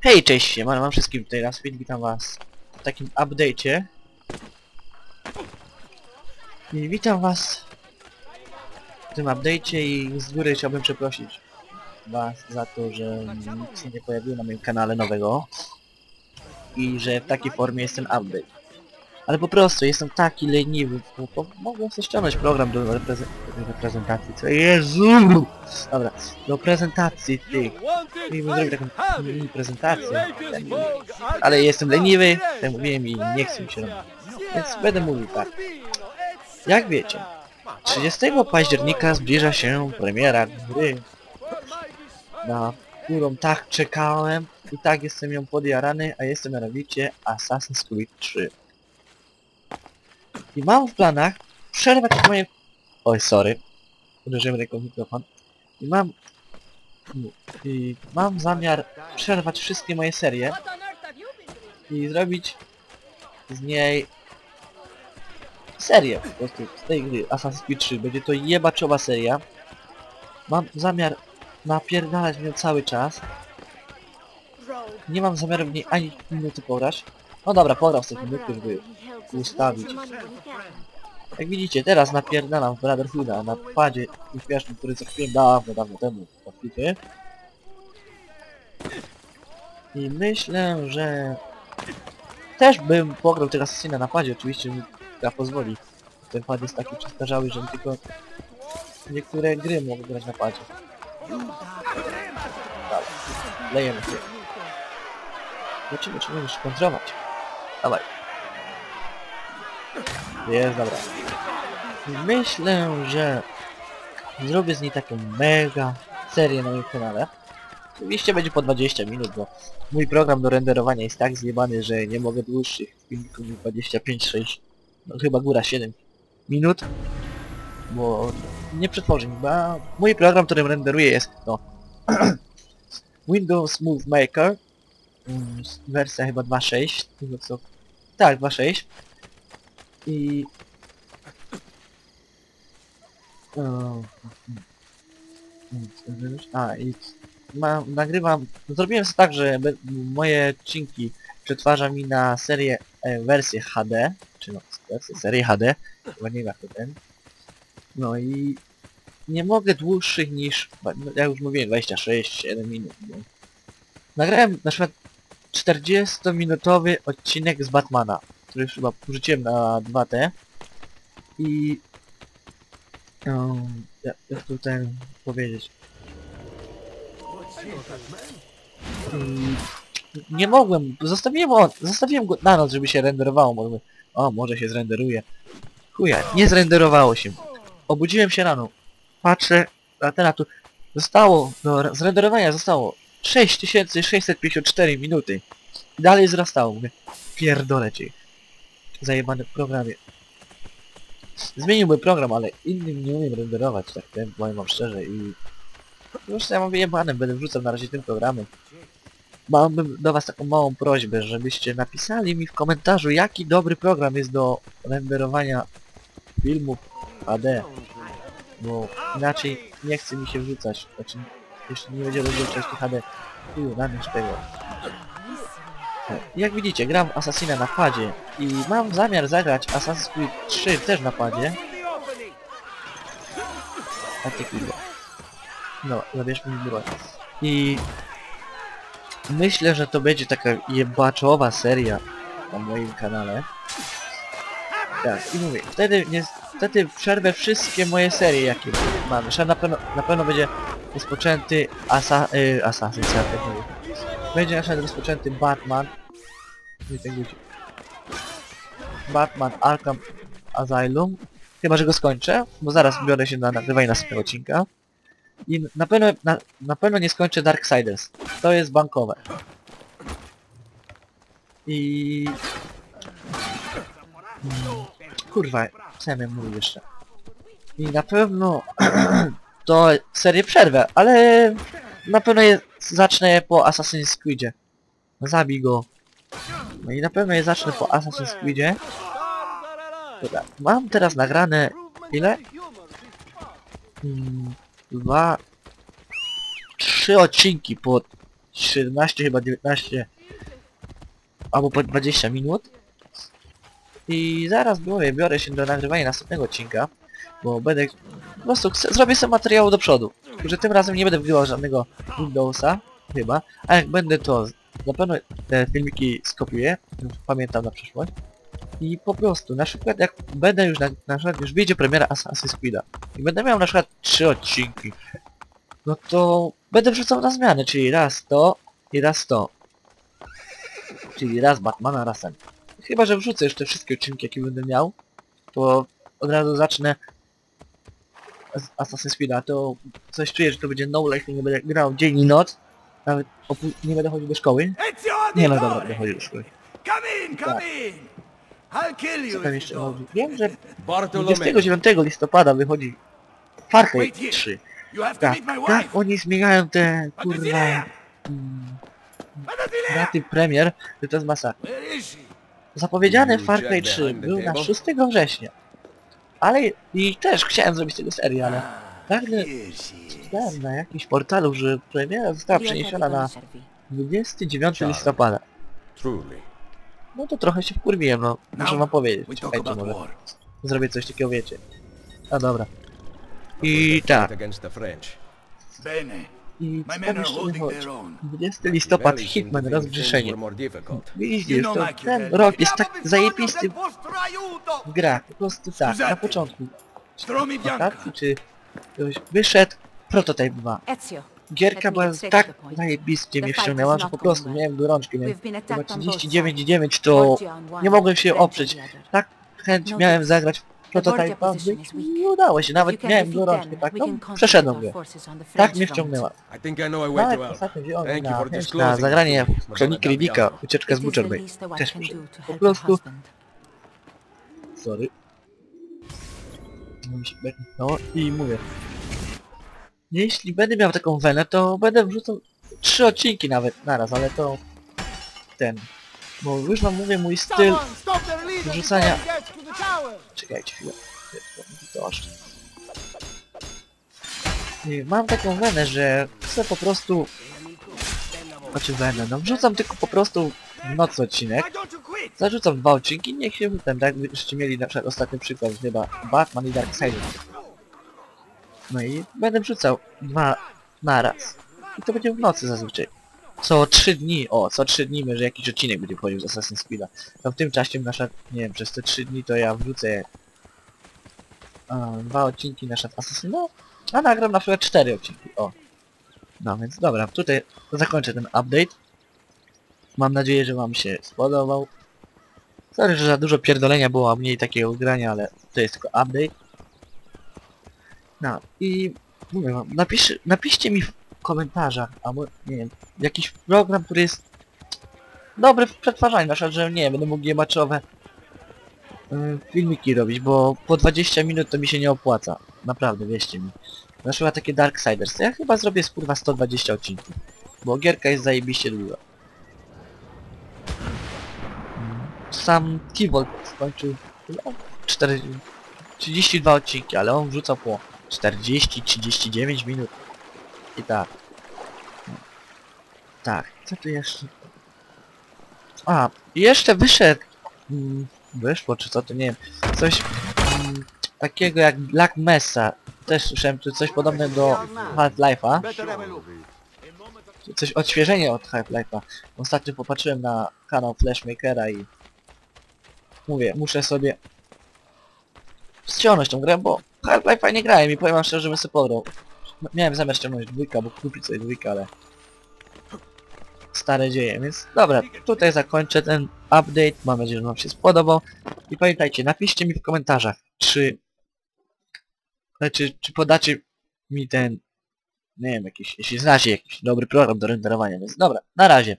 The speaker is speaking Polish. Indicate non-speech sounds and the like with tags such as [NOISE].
Hej, cześć, siemano, mam wszystkim tutaj raz witam was w takim update'cie. I witam was w tym update'cie i z góry chciałbym przeprosić was za to, że nic się nie pojawiło na moim kanale nowego i że w takiej formie jest ten update. Ale po prostu jestem taki leniwy, bo, bo mogłem sobie ściągnąć program do repreze reprezentacji, co Jezu! Dobra, do prezentacji tych i zrobić taką mini prezentację. Ale jestem leniwy, tak mówiłem i nie chcę mi się robić. Więc będę mówił tak. Jak wiecie, 30 października zbliża się premiera gry, na którą tak czekałem i tak jestem ją podjarany, a jestem mianowicie Assassin's Creed 3. I mam w planach przerwać moje... Oj, sorry. Uderzyłem ręką w mikrofon. I mam... I mam zamiar przerwać wszystkie moje serie i zrobić z niej serię po prostu z tej gry Assassin's Creed 3. Będzie to jebaczowa seria. Mam zamiar napierdalać nią cały czas. Nie mam zamiaru w niej ani minuty pograć. No dobra, pograł sobie minutkę, żeby ustawić. Jak widzicie, teraz napierdalam w Brotherhooda na padzie uśmiesznym, który zakupiłem dawno, dawno temu w. I myślę, że też bym pograł tego Assassina na padzie, oczywiście mi gra pozwoli. Ten pad jest taki przestarzały, że tylko niektóre gry mogą grać na padzie. Dobra, lejemy się. Zobaczymy, czy możesz kontrolować. Dawaj. Jest, dobra. Myślę, że zrobię z niej taką mega serię na moim kanale. Oczywiście będzie po 20 minut, bo mój program do renderowania jest tak zjebany, że nie mogę dłuższych filmików niż 25-6, no chyba góra 7 minut, bo nie przetworzy mi, mój program, którym renderuję jest no [CLEARS THROAT] Windows Movie Maker, mm, wersja chyba 2.6, tego co... Tak, 2.6 i... O, A, i ma, nagrywam... Zrobiłem sobie tak, że moje odcinki przetwarza mi na serię, e, wersję HD, czy no, wersję, serię HD, chyba nie jak to ten. No i nie mogę dłuższych niż, jak już mówiłem, 26-7 minut. Bo nagrałem na przykład 40-minutowy odcinek z Batmana, który już chyba wrzuciłem na 2T i um, jak, jak tutaj powiedzieć Mm, nie mogłem, zostawiłem, on, zostawiłem go na noc, żeby się renderowało, może, o, może się zrenderuje. Chuja, nie zrenderowało się. Obudziłem się rano, patrzę, a teraz tu zostało, do zrenderowania zostało 6654 minuty. Dalej wzrastało, mówię, pierdolę cię. Zajebany w programie. Zmieniłby program, ale innym nie umiem renderować, tak ten powiem wam szczerze i... Zresztą ja mam wyjebane, będę wrzucał na razie tym programem. Mam do was taką małą prośbę, żebyście napisali mi w komentarzu, jaki dobry program jest do renderowania filmów HD. Bo inaczej nie chce mi się wrzucać. Znaczy, jeśli nie będzie rozdzielczości HD. Chuju, na nic tego. Jak widzicie, gram w Assassina na padzie i mam zamiar zagrać Assassin's Creed 3 też na padzie. A ty kurwa. No, zabierz mi broń. I myślę, że to będzie taka jebaczowa seria na moim kanale. Tak, i mówię, wtedy niestety przerwę wszystkie moje serie jakie mam. Na pewno, na pewno będzie rozpoczęty Asa, y, Assassin, co ja tak mówię. Będzie na przykład rozpoczęty Batman. Nie ten guzik. Batman Arkham Asylum. Chyba, że go skończę, bo zaraz biorę się na nagrywanie następnego odcinka. I na pewno, na, na pewno nie skończę Darksiders. To jest bankowe. I... Mm, Kurwa, co ja mówić jeszcze? I na pewno [CLEARS THROAT] to serię przerwę, ale na pewno je zacznę po Assassin's Creedzie. Zabij go. No i na pewno je zacznę po Assassin's Creedzie. Dobra, mam teraz nagrane... Ile? Mm, dwa... Trzy odcinki po 17, chyba 19 albo po 20 minut. I zaraz mówię, biorę się do nagrywania następnego odcinka, bo będę po prostu chcę, zrobię sobie materiału do przodu. Że tym razem nie będę wgrywał żadnego Windowsa, chyba, a jak będę to, na pewno te filmiki skopiuję, pamiętam na przyszłość. I po prostu, na przykład jak będę już, na, na przykład już wyjdzie premiera Assassin's Creed'a i będę miał na przykład trzy odcinki, no to będę wrzucał na zmianę, czyli raz to i raz to. Czyli raz Batmana, raz ten. Chyba, że wrzucę te wszystkie odcinki, jakie będę miał, to od razu zacznę Assassin's Creed'a, to coś czuję, że to będzie no life i nie będę grał dzień i noc, nawet nie będę chodził do szkoły. Nie no dobra, będę chodził do szkoły. Come in, come in! I'll kill you Co tam jeszcze chodzi? Wiem, że Bartolome. 29 listopada wychodzi Far Cry Wait here. 3. You have to Tak, tak, oni zmieniają te, kurwa, mm, daty premier, że to jest masakra. Zapowiedziany Far Cry jack 3 behind the był na table? 6 września. Ale i też chciałem zrobić tego serię, ale nagle czytałem na jakimś portalu, że premiera została przeniesiona na 29 Charlie. listopada. Truly. No to trochę się wkurwiłem, no. Muszę wam powiedzieć. Czekajcie może. Zrobię coś takiego, wiecie. A dobra. I tak. I My co tam men are jeszcze holding wychodzi? their own. 20 listopad, Hitman, rozgrzeszenie. know to, ten rok jest tak zajebisty grach. Po prostu tak, na początku wakacji, czy ktoś wyszedł Prototype 2. Ezio, Gierka była tak The mnie wciągnęła, że po prostu miałem gorączki, miałem chyba attacked on both 39,9 to nie mogłem się oprzeć. Tak chęć No miałem zagrać i nie udało się, nawet miałem gorączkę, tak, no concentrate przeszedłem go. Tak mnie wciągnęła. Nawet ostatnio wziąłem na na zagranie Kroniki Diablo. ucieczka z It is Butcher the Bay. least that one Też Po prostu. Sorry. No i mówię. Jeśli będę miał taką wenę, to będę wrzucał trzy odcinki nawet naraz, ale to ten. Bo już wam mówię mój styl wrzucania. Czekajcie chwilę. To Mam taką wenę, że chcę po prostu... Znaczy wenę, no wrzucam tylko po prostu w nocy odcinek. Zarzucam dwa odcinki, niech się ten, tak byście mieli na przykład ostatni przykład, chyba Batman i Darkseid. No i będę wrzucał dwa naraz. I to będzie w nocy zazwyczaj. Co trzy dni, o, co trzy dni może jakiś odcinek będzie wchodził z Assassin's Creed'a. To w tym czasie nasza, nie wiem, przez te trzy dni to ja wrzucę a, dwa odcinki na szat Assassin, no, a nagram na przykład cztery odcinki, o. No więc dobra, tutaj zakończę ten update. Mam nadzieję, że wam się spodobał. Sorry, że za dużo pierdolenia było, a mniej takiego grania, ale to jest tylko update. No i mówię wam, napisz, napiszcie mi w komentarzach, albo nie wiem, jakiś program, który jest dobry w przetwarzaniu, na przykład, że nie wiem, będę mógł giemaczowe y, filmiki robić, bo po 20 minut to mi się nie opłaca. Naprawdę, wierzcie mi. Na przykład takie Darksiders, ja chyba zrobię z kurwa 120 odcinków, bo gierka jest zajebiście długa. Sam Tivolt skończył no, 4, 32 odcinki, ale on wrzucał po 40-39 minut. I tak. Tak, co tu jeszcze? A, jeszcze wyszedł. Mm, wyszło, czy co to nie wiem. Coś mm, takiego jak Black Mesa. Też słyszałem tu coś podobnego do Half-Life'a. Coś odświeżenie od Half-Life'a. Ostatnio popatrzyłem na kanał Flashmakera i mówię, muszę sobie ściągnąć tą grę, bo Half-Life'a nie grałem i powiem wam szczerze, że bym sobie pograł. Miałem zamiar ściągnąć dwójkę, bo kupić sobie dwójkę, ale stare dzieje, więc dobra, tutaj zakończę ten update, mam nadzieję, że wam się spodobał i pamiętajcie, napiszcie mi w komentarzach, czy czy, czy podacie mi ten nie wiem, jakiś, jeśli znacie jakiś dobry program do renderowania, więc dobra, na razie.